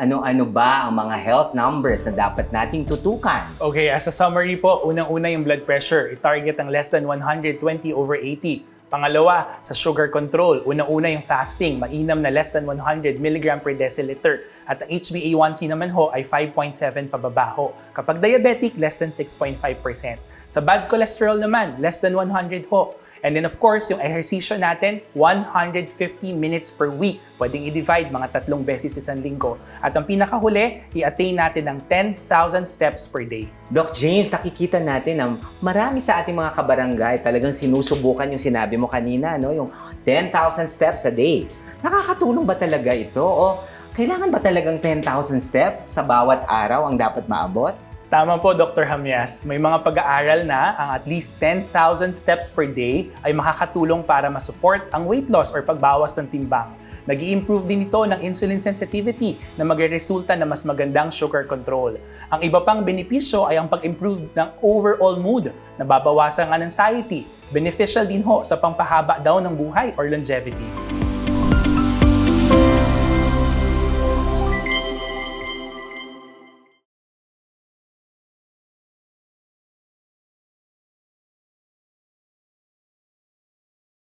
ano-ano ba ang mga health numbers na dapat nating tutukan? Okay, as a summary po, unang-una yung blood pressure. I-target ang less than 120 over 80. Pangalawa, sa sugar control, unang-una yung fasting, mainam na less than 100 mg per deciliter. At ang HbA1c naman ho ay 5.7 pababa. Kapag diabetic, less than 6.5%. Sa bad cholesterol naman, less than 100 ho. And then of course, yung ehersisyo natin, 150 minutes per week. Pwedeng i-divide mga tatlong beses sa isang linggo. At ang pinakahuli, i-attain natin ng 10,000 steps per day. Doc James, nakikita natin na marami sa ating mga kabarangay talagang sinusubukan yung sinabi mo kanina, no? yung 10,000 steps a day. Nakakatulong ba talaga ito? O kailangan ba talagang 10,000 steps sa bawat araw ang dapat maabot? Tama po, Dr. Hamyas. May mga pag-aaral na ang at least 10,000 steps per day ay makakatulong para masupport ang weight loss or pagbawas ng timbang. nag improve din ito ng insulin sensitivity na magre-resulta na mas magandang sugar control. Ang iba pang benepisyo ay ang pag-improve ng overall mood, nababawasan ang anxiety, beneficial din ho sa pampahaba daw ng buhay or longevity.